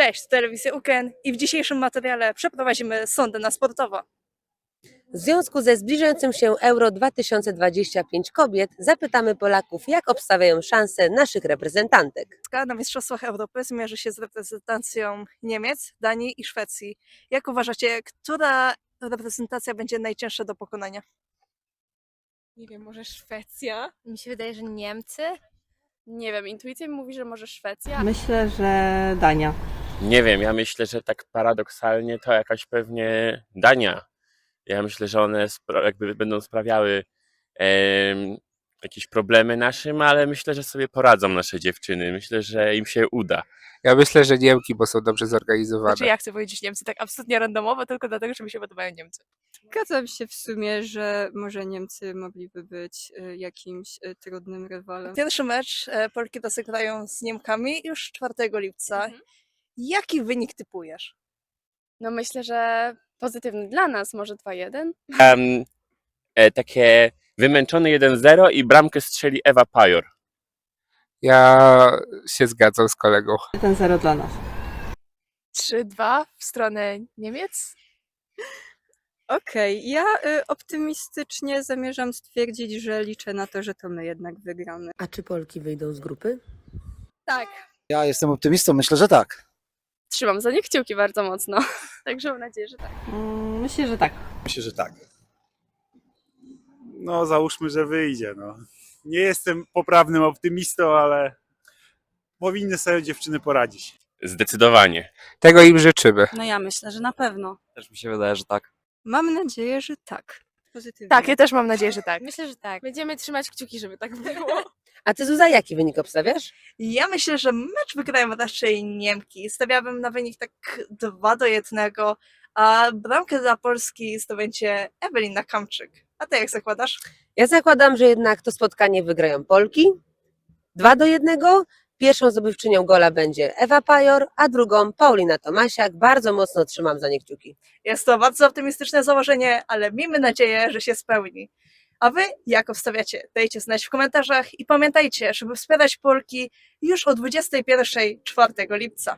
Cześć, telewizja UKEN i w dzisiejszym materiale przeprowadzimy sondę na sportowo. W związku ze zbliżającym się Euro 2025 kobiet zapytamy Polaków, jak obstawiają szanse naszych reprezentantek. Polska na Mistrzostwach Europy zmierzy się z reprezentacją Niemiec, Danii i Szwecji. Jak uważacie, która reprezentacja będzie najcięższa do pokonania? Nie wiem, może Szwecja? Mi się wydaje, że Niemcy. Nie wiem, intuicja mi mówi, że może Szwecja. Myślę, że Dania. Nie wiem, ja myślę, że tak paradoksalnie to jakaś pewnie Dania. Ja myślę, że one jakby będą sprawiały em, jakieś problemy naszym, ale myślę, że sobie poradzą nasze dziewczyny. Myślę, że im się uda. Ja myślę, że Niemki, bo są dobrze zorganizowane. Znaczy ja chcę powiedzieć Niemcy tak absolutnie randomowo, tylko dlatego, że mi się podobają Niemcy. Zgadzam się w sumie, że może Niemcy mogliby być y, jakimś y, trudnym rywalem. Pierwszy mecz e, Polki rozegrają z Niemkami już 4 lipca. Mhm. Jaki wynik typujesz? No myślę, że pozytywny dla nas, może 2-1. Em, e, takie wymęczone 1-0 i bramkę strzeli Ewa Pajor. Ja się zgadzam z kolegą. 1-0 dla nas. 3-2 w stronę Niemiec. Okej, ja y, optymistycznie zamierzam stwierdzić, że liczę na to, że to my jednak wygramy. A czy Polki wyjdą z grupy? Tak. Ja jestem optymistą, myślę, że tak. Trzymam za nie kciuki bardzo mocno. Także mam nadzieję, że tak. Mm, Myślę, że tak. Myślę, że tak. No, załóżmy, że wyjdzie. No. Nie jestem poprawnym optymistą, ale powinny sobie dziewczyny poradzić. Zdecydowanie. Tego im życzymy. No ja myślę, że na pewno. Też mi się wydaje, że tak. Mam nadzieję, że tak. Pozytywnie. Tak, ja też mam nadzieję, że tak. Myślę, że tak. Będziemy trzymać kciuki, żeby tak było. A ty Zuza, jaki wynik obstawiasz? Ja myślę, że mecz wygrają raczej Niemki. Stawiałabym na wynik tak 2 do 1, a bramkę dla Polski zdobędzie Ewelina Kamczyk. A ty jak zakładasz? Ja zakładam, że jednak to spotkanie wygrają Polki. 2 do 1. Pierwszą zdobywczynią gola będzie Ewa Pajor, a drugą Paulina Tomasiak. Bardzo mocno trzymam za nie kciuki. Jest to bardzo optymistyczne założenie, ale miejmy nadzieję, że się spełni. A wy jak obstawiacie? Dajcie znać w komentarzach i pamiętajcie, żeby wspierać Polki już o 21.04 lipca.